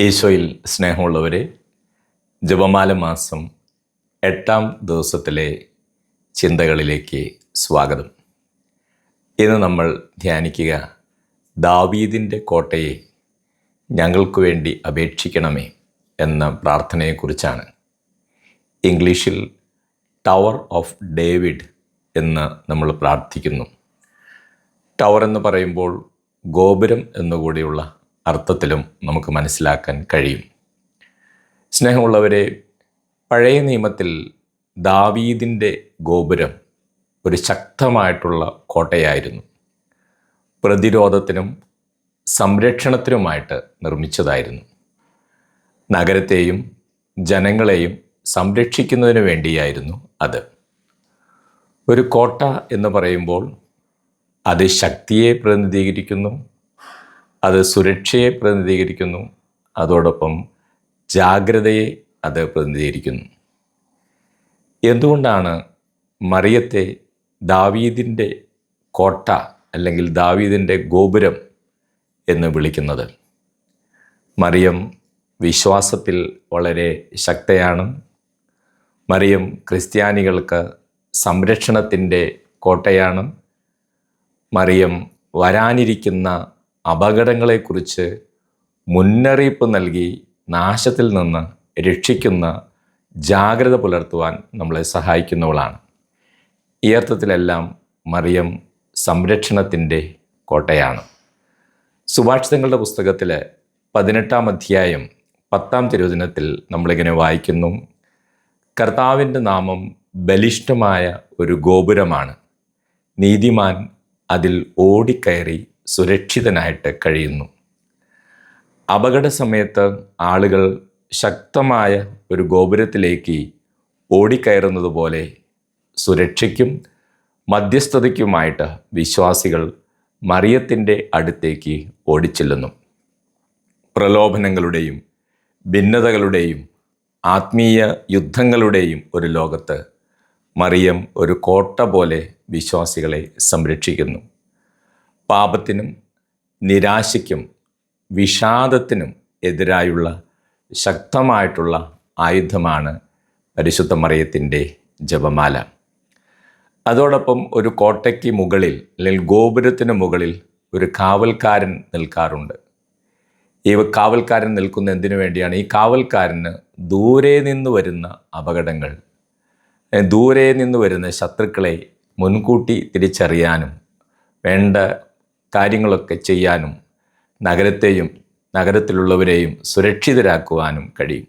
ഈശോയിൽ സ്നേഹമുള്ളവരെ ജപമാല മാസം എട്ടാം ദിവസത്തിലെ ചിന്തകളിലേക്ക് സ്വാഗതം. ഇന്ന് നമ്മൾ ധ്യാനിക്കുക ദാവീദിന്റെ കോട്ടയെ ഞങ്ങൾക്ക് വേണ്ടി അപേക്ഷിക്കണമേ എന്ന പ്രാർത്ഥനയെക്കുറിച്ചാണ്. ഇംഗ്ലീഷിൽ ടവർ ഓഫ് ഡേവിഡ് എന്ന് നമ്മൾ പ്രാർത്ഥിക്കുന്നു. ടവർ എന്ന് പറയുമ്പോൾ ഗോപുരം എന്നുകൂടിയുള്ള അർത്ഥത്തിലും നമുക്ക് മനസ്സിലാക്കാൻ കഴിയും. സ്നേഹമുള്ളവരെ പഴയ നിയമത്തിൽ ദാവീദിന്റെ ഗോപുരം ഒരു ശക്തമായിട്ടുള്ള കോട്ടയായിരുന്നു. പ്രതിരോധത്തിനും സംരക്ഷണത്തിനുമായിട്ട് നിർമ്മിച്ചതായിരുന്നു. നഗരത്തെയും ജനങ്ങളെയും സംരക്ഷിക്കുന്നതിന് വേണ്ടിയായിരുന്നു അത്. ഒരു കോട്ട എന്ന് പറയുമ്പോൾ അത് ശക്തിയെ പ്രതിനിധീകരിക്കുന്നു അത് സുരക്ഷയെ പ്രതിനിധീകരിക്കുന്നു. അതോടൊപ്പം ജാഗ്രതയെ അത് പ്രതിനിധീകരിക്കുന്നു. എന്തുകൊണ്ടാണ് മറിയത്തെ ദാവീദിന്റെ കോട്ട അല്ലെങ്കിൽ ദാവീദിന്റെ ഗോപുരം എന്ന് വിളിക്കുന്നത്? മറിയം വിശ്വാസത്തിൽ വളരെ ശക്തയാണ്. മറിയം ക്രിസ്ത്യാനികൾക്ക് സംരക്ഷണത്തിന്റെ കോട്ടയാണ്. മറിയം വരാനിരിക്കുന്ന അപകടങ്ങളെക്കുറിച്ച് മുന്നറിയിപ്പ് നൽകി നാശത്തിൽ നിന്ന് രക്ഷിക്കുന്ന ജാഗ്രത പുലർത്തുവാൻ നമ്മളെ സഹായിക്കുന്നവളാണ്. ഈ അർത്ഥത്തിലെല്ലാം മറിയം സംരക്ഷണത്തിന്റെ കോട്ടയാണ്. സുഭാഷിതങ്ങളുടെ പുസ്തകത്തിൽ പതിനെട്ടാം അധ്യായം പത്താം തിരുവചനത്തിൽ നമ്മളിങ്ങനെ വായിക്കുന്നു. കർത്താവിന്റെ നാമം ബലിഷ്ഠമായ ഒരു ഗോപുരമാണ്. നീതിമാൻ അതിൽ ഓടിക്കയറി സുരക്ഷിതനായിട്ട് കഴിയുന്നു. അപകട സമയത്ത് ആളുകൾ ശക്തമായ ഒരു ഗോപുരത്തിലേക്ക് ഓടിക്കയറുന്നത് പോലെ സുരക്ഷയ്ക്കും മധ്യസ്ഥതയ്ക്കുമായിട്ട് വിശ്വാസികൾ മറിയത്തിന്റെ അടുത്തേക്ക് ഓടിച്ചെല്ലുന്നു. പ്രലോഭനങ്ങളുടെയും ഭിന്നതകളുടെയും ആത്മീയ യുദ്ധങ്ങളുടെയും ഒരു ലോകത്ത് മറിയം ഒരു കോട്ട പോലെ വിശ്വാസികളെ സംരക്ഷിക്കുന്നു. പാപത്തിനും നിരാശയ്ക്കും വിഷാദത്തിനും എതിരായുള്ള ശക്തമായിട്ടുള്ള ആയുധമാണ് പരിശുദ്ധ മറിയത്തിന്റെ ജപമാല. അതോടൊപ്പം ഒരു കോട്ടയ്ക്ക് മുകളിൽ അല്ലെങ്കിൽ ഗോപുരത്തിന് മുകളിൽ ഒരു കാവൽക്കാരൻ നിൽക്കാറുണ്ട്. ഈ കാവൽക്കാരൻ നിൽക്കുന്ന എന്തിനു വേണ്ടിയാണ്? ഈ കാവൽക്കാരന് ദൂരെ നിന്ന് വരുന്ന അപകടങ്ങൾ ദൂരെ നിന്ന് വരുന്ന ശത്രുക്കളെ മുൻകൂട്ടി തിരിച്ചറിയാനും വേണ്ട കാര്യങ്ങളൊക്കെ ചെയ്യാനും നഗരത്തെയും നഗരത്തിലുള്ളവരെയും സുരക്ഷിതരാക്കുവാനും കഴിയും.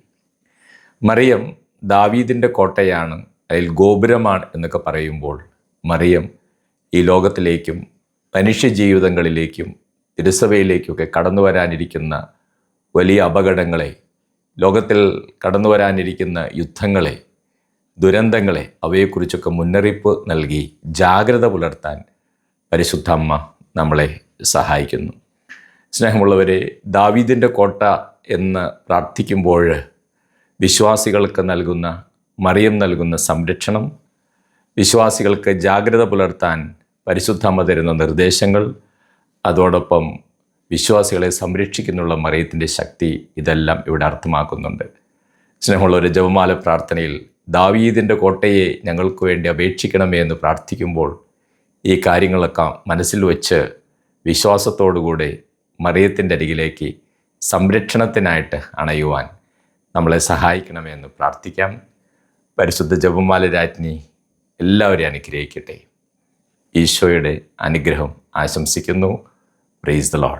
മറിയം ദാവീദിന്റെ കോട്ടയാണ് അതിൽ ഗോപുരമാണ് എന്നൊക്കെ പറയുമ്പോൾ മറിയം ഈ ലോകത്തിലേക്കും മനുഷ്യജീവിതങ്ങളിലേക്കും തിരുസഭയിലേക്കൊക്കെ കടന്നു വരാനിരിക്കുന്ന വലിയ അപകടങ്ങളെ ലോകത്തിൽ കടന്നു വരാനിരിക്കുന്ന യുദ്ധങ്ങളെ ദുരന്തങ്ങളെ അവയെക്കുറിച്ചൊക്കെ മുന്നറിയിപ്പ് നൽകി ജാഗ്രത പുലർത്താൻ പരിശുദ്ധ അമ്മ നമ്മളെ സഹായിക്കുന്നു. സ്നേഹമുള്ളവരെ ദാവീദിന്റെ കോട്ട എന്ന് പ്രാർത്ഥിക്കുമ്പോൾ വിശ്വാസികൾക്ക് നൽകുന്ന മറിയം നൽകുന്ന സംരക്ഷണം വിശ്വാസികൾക്ക് ജാഗ്രത പുലർത്താൻ പരിശുദ്ധമ്മ തരുന്ന നിർദ്ദേശങ്ങൾ അതോടൊപ്പം വിശ്വാസികളെ സംരക്ഷിക്കുന്നുള്ള മറിയത്തിന്റെ ശക്തി ഇതെല്ലാം ഇവിടെ അർത്ഥമാക്കുന്നുണ്ട്. സ്നേഹമുള്ള ഒരു ജപമാല പ്രാർത്ഥനയിൽ ദാവീദിന്റെ കോട്ടയെ ഞങ്ങൾക്ക് വേണ്ടി അപേക്ഷിക്കണമേ എന്ന് പ്രാർത്ഥിക്കുമ്പോൾ ഈ കാര്യങ്ങളൊക്കെ മനസ്സിൽ വെച്ച് വിശ്വാസത്തോടുകൂടി മറിയത്തിന്റെ അരികിലേക്ക് സംരക്ഷണത്തിനായിട്ട് അണയുവാൻ നമ്മളെ സഹായിക്കണമെന്ന് പ്രാർത്ഥിക്കാം. പരിശുദ്ധ ജപമാല രാജ്ഞി എല്ലാവരെയും അനുഗ്രഹിക്കട്ടെ. ഈശോയുടെ അനുഗ്രഹം ആശംസിക്കുന്നു. Praise the load